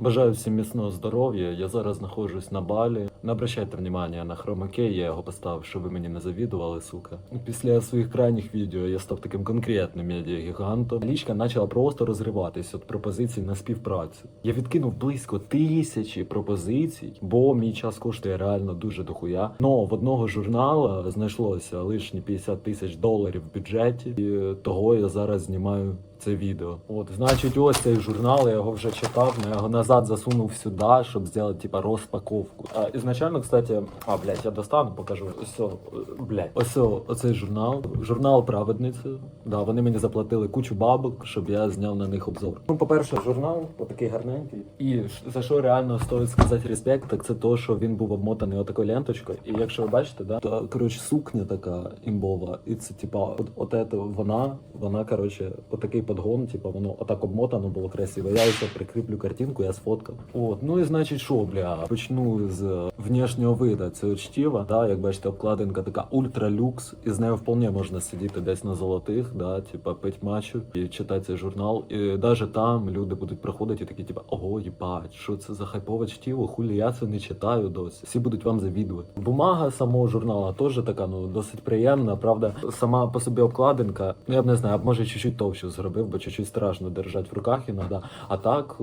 Бажаю всім міцного здоров'я. Я зараз знаходжусь на балі. Не обращайте внимання на хромакей, я його поставив, щоб ви мені не завідували, сука. Після своїх крайніх відео я став таким конкретним медіагігантом. Лічка почала просто розриватись від пропозицій на співпрацю. Я відкинув близько тисячі пропозицій, бо мій час коштує реально дуже дохуя. Но в одного журнала знайшлося лишні 50 тисяч доларів в бюджеті, і того я зараз знімаю це відео. От, значить, ось цей журнал, я його вже читав, но я його назад засунув сюди, щоб зробити типа розпаковку. А ізначально, кстати, а блядь, я достану, покажу. Ось, о, блядь, ось оцей журнал. Журнал Праведниця. Да, вони мені заплатили кучу бабок, щоб я зняв на них обзор. Ну, по-перше, журнал, отакий гарненький. І за що реально стоїть сказати респект, так це то, що він був обмотаний отакою ленточкою. І якщо ви бачите, да, то коротше сукня така імбова. І це типа, от, от ете вона, вона, коротше, отакий подгон, типа, воно отак обмотано було красиво. Я ще прикріплю картинку, я сфоткав. От, ну і значить, що, бля, почну з внешнього виду цього чтіва. Да, як бачите, обкладинка така ультралюкс, і з нею вполне можна сидіти десь на золотих, да, типа пить мачу і читати цей журнал. І навіть там люди будуть проходити і такі, типа, ого, їбать, що це за хайпове чтіво, хулі я це не читаю досі. Всі будуть вам завідувати. Бумага самого журнала теж така, ну досить приємна. Правда, сама по собі обкладинка, ну я б не знаю, може чуть-чуть товщу зробив, бо чуть-чуть страшно держати в руках іноді. А так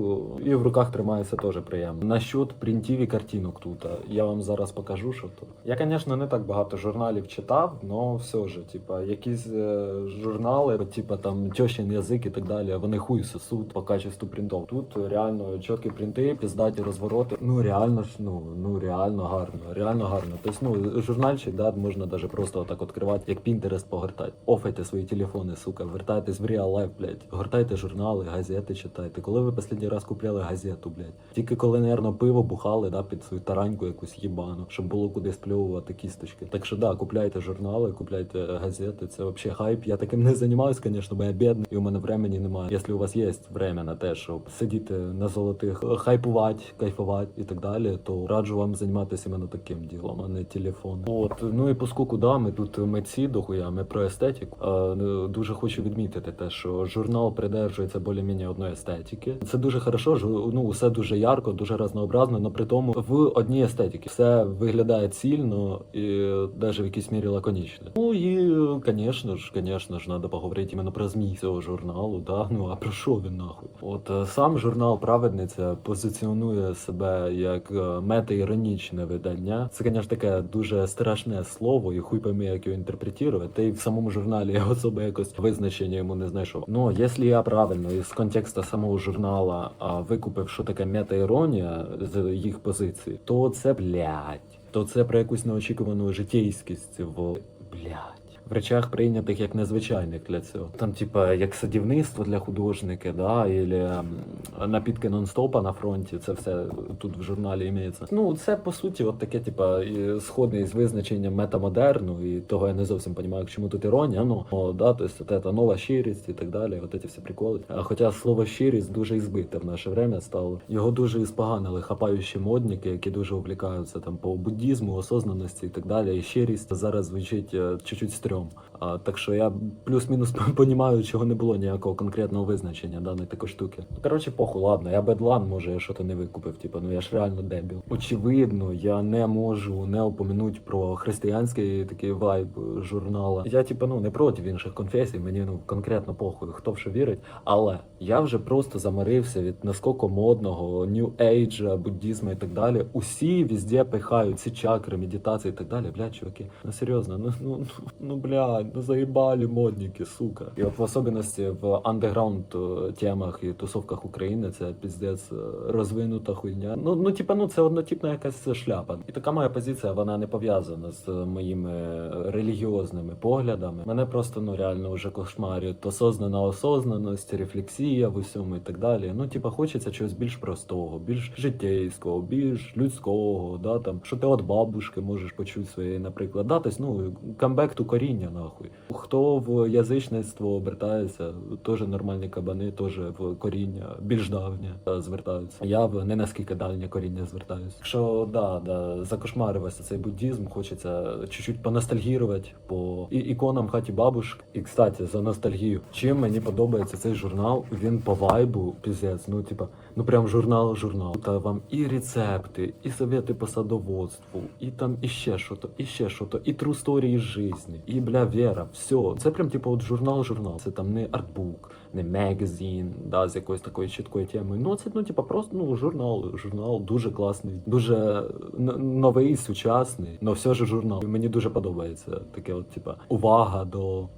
і в руках тримається теж приємно. Насчет принтів і картинок тут. Я вам зараз покажу, що тут. Я, звісно, не так багато журналів читав, але все ж, типа, якісь е, журнали, типа там тьощин язик і так далі, вони хуй сосуть по качеству принтов. Тут реально чіткі принти, піздаті розвороти. Ну реально ж, ну, ну реально гарно, реально гарно. Тобто, ну, журнальчик, да, можна даже просто отак відкривати, як Pinterest погортати. Офайте свої телефони, сука, вертайтесь в реал лайф, блядь. Гортайте журнали, газети читайте. Коли ви останній раз купляли газету, блядь? Тільки коли, наверно, пиво бухали, да, під свою тараньку якусь їбану, щоб було куди спльовувати кісточки. Так що да, купляйте журнали, купляйте газети. Це взагалі хайп. Я таким не займаюсь, звісно, бо я бідний, і у мене времени немає. Якщо у вас є время на те, щоб сидіти на золотих, хайпувати, кайфувати і так далі, то раджу вам займатися іменно таким ділом, а не телефон. От ну і поскольку да, ми тут митці дохуя, ми про естетику. Ну, дуже хочу відмітити те, що журнал придержується більш-менш одної естетики. Це дуже хорошо, ну все дуже ярко, дуже разнообразно, але при тому в одній естетиці все виглядає цільно і навіть в якійсь мірі лаконічно. Ну і звісно ж, звісно ж, треба поговорити іменно про змій цього журналу. Да? Ну а про що він нахуй? От е, сам журнал Праведниця позиціонує себе як е, мета-іронічне видання. Це, звісно, таке дуже страшне слово, і хуй пойми, як його інтерпретувати. Та й в самому журналі я особо якось визначення йому не знайшов. Ну, если я правильно из контекста самого журнала викупив, що таке мета-іронія з їх позиції, то це блядь, то це про якусь неочікувану житейськість в блядь. В речах прийнятих як незвичайних для цього. Там, типа, як садівництво для художника, да, ем, напітки нон-стопа на фронті, це все тут в журналі імеється. Ну, це по суті, от таке, типа, і сходне із визначенням метамодерну, і того я не зовсім розумію, чому тут іронія. Ну, о, да, то есть, от це нова щирість і так далі, от ці всі приколи. А хоча слово щирість дуже ізбите в наше время стало. Його дуже іспоганили хапаючі модники, які дуже увлікаються там по буддізму, осознаності і так далі. І щирість зараз звучить е, чуть-чуть стрьом. А, так що я плюс-мінус понімаю, чого не було ніякого конкретного визначення даної такої штуки. Коротше, похуй, ладно, я бедлан, може, я щось не викупив. Типу, ну я ж реально дебіл. Очевидно, я не можу не опомінути про християнський такий вайб журнала. Я, типу, ну не проти інших конфесій, мені ну конкретно похуй, хто в що вірить. Але я вже просто замарився від наскоко модного, New Age, буддізму і так далі. Усі везде пихають ці чакри, медитації і так далі. Блядь, чуваки, ну серйозно, ну ну ну блядь, заїбали модники, сука. І от в особливості в андеграунд е, темах і тусовках України це піздець е, розвинута хуйня. Ну ну типа, ну це однотипна якась шляпа. І така моя позиція, вона не пов'язана з моїми релігіозними поглядами. Мене просто ну реально вже кошмарюють осознана осознаність, рефлексія в усьому і так далі. Ну, типа, хочеться чогось більш простого, більш життєйського, більш людського, да там що ти от бабушки можеш почути своєї, наприклад. Да, тобто, ну камбек ту коріння, нахуй. Нахуй. Хто в язичництво обертається, теж нормальні кабани, теж в коріння більш давнє е, звертаються. Я в не наскільки дальнє коріння звертаюся. Що да, да, закошмарився цей буддізм, хочеться чуть-чуть поностальгірувати по і- іконам хаті бабушки. І кстати, за ностальгію. Чим мені подобається цей журнал? Він по вайбу, піздець, ну типа, ну прям журнал, журнал. Та вам і рецепти, і совети по садоводству, і там іще що-то, і ще що-то, і true story із жизни, і бля, вера, все. Це прям типу от журнал, журнал. Це там не артбук, не мегазін, да, з якоюсь такою чіткою темою. Ну це ну, типа, просто ну журнал, журнал дуже класний, дуже новий, сучасний, але все ж журнал. Мені дуже подобається таке, от, типа, увага до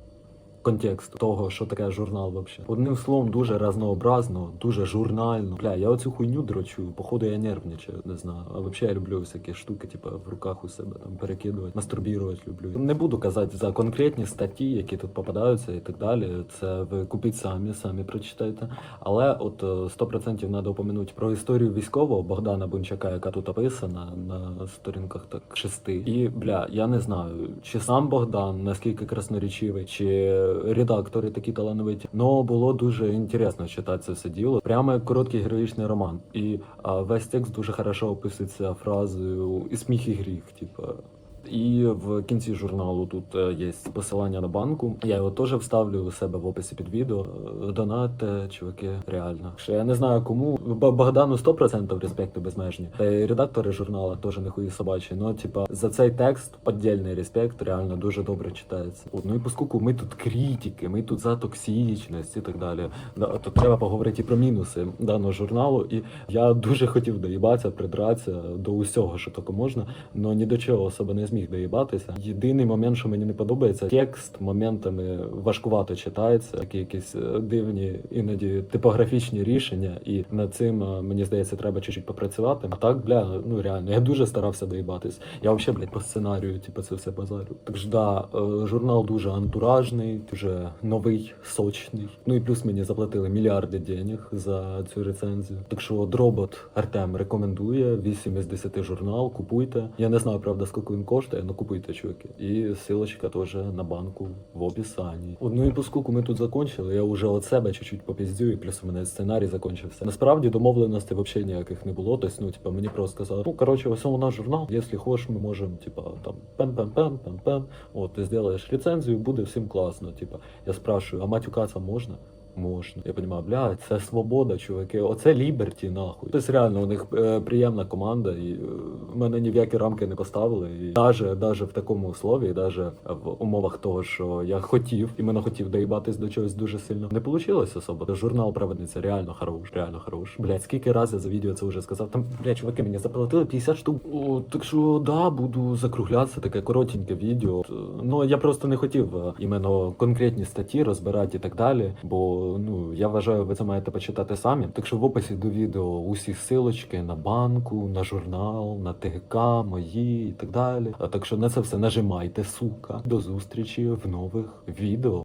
контексту того, що таке журнал вообще. Одним словом, дуже разнообразно, дуже журнально. Бля, я оцю хуйню дрочу, походу я нервничаю, не знаю. А вообще я люблю всякі штуки, типа в руках у себе там перекидувати, мастурбірувати люблю. Не буду казати за конкретні статті, які тут попадаються і так далі. Це ви купіть самі, самі прочитайте. Але от е, 100% треба упомянути про історію військового Богдана Бунчака, яка тут описана на сторінках так шести. І бля, я не знаю, чи сам Богдан наскільки красноречивий, чи редактори такі талановиті. Но було дуже інтересно читати це все діло. Прямо як короткий героїчний роман. І весь текст дуже хорошо описується фразою і сміх, і гріх, типа. І в кінці журналу тут е, є посилання на банку. Я його теж вставлю у себе в описі під відео. Е, Донатьте, чуваки, реально. Ще я не знаю кому. Богдану 100% респекту безмежні. Та й редактори журнала теж не хуї собачі. Ну, типа, за цей текст подільний респект, реально дуже добре читається. От, ну і поскольку ми тут критики, ми тут за токсичність і так далі. Да, то треба поговорити про мінуси даного журналу. І я дуже хотів доїбатися, придратися до усього, що тільки можна, але ні до чого особо не зміг доїбатися. Єдиний момент, що мені не подобається, текст моментами важкувато читається, такі якісь е, дивні, іноді типографічні рішення, і над цим е, мені здається, треба чуть-чуть попрацювати. А так, бля, ну реально, я дуже старався доїбатись. Я взагалі, блядь, по сценарію, типу, це все базарю. Так ж да, е, журнал дуже антуражний, дуже новий, сочний. Ну і плюс мені заплатили мільярди денег за цю рецензію. Так що дробот Артем рекомендує 8 із 10 журнал. Купуйте. Я не знаю, правда, скільки він коштує, але купуйте, чуваки. І силочка теж на банку в описанні. Ну і поскольку ми тут закончили, я вже від себе чуть-чуть попіздю, і плюс у мене сценарій закончився. Насправді домовленостей взагалі ніяких не було. Тобто, ну, типа, мені просто сказали, ну коротше, ось у нас журнал. Якщо хочеш, ми можемо, типа, там пем-пем-пем, пем-пем. От ти зробиш рецензію, буде всім класно. Типа, я спрашиваю, а матюкатися можна? Можна. Я розумію, бля, це свобода, чуваки. Оце ліберті, нахуй. Тобто реально у них е, приємна команда, і е, мене ні в які рамки не поставили. І даже, даже в такому услові, даже в умовах того, що я хотів, іменно хотів доїбатись до чогось дуже сильно. Не вийшло особо. Журнал праведниця реально хорош, реально хорош. Блять, скільки разів за відео це вже сказав. Там, блядь, чуваки, мені заплатили 50 штук. О, так що да, буду закруглятися, таке коротеньке відео. Ну я просто не хотів е, іменно конкретні статті розбирати і так далі. Бо ну я вважаю, ви це маєте почитати самі. Так що в описі до відео усі силочки на банку, на журнал, на ТГК, мої і так далі. А так що на це все нажимайте, сука. До зустрічі в нових відео.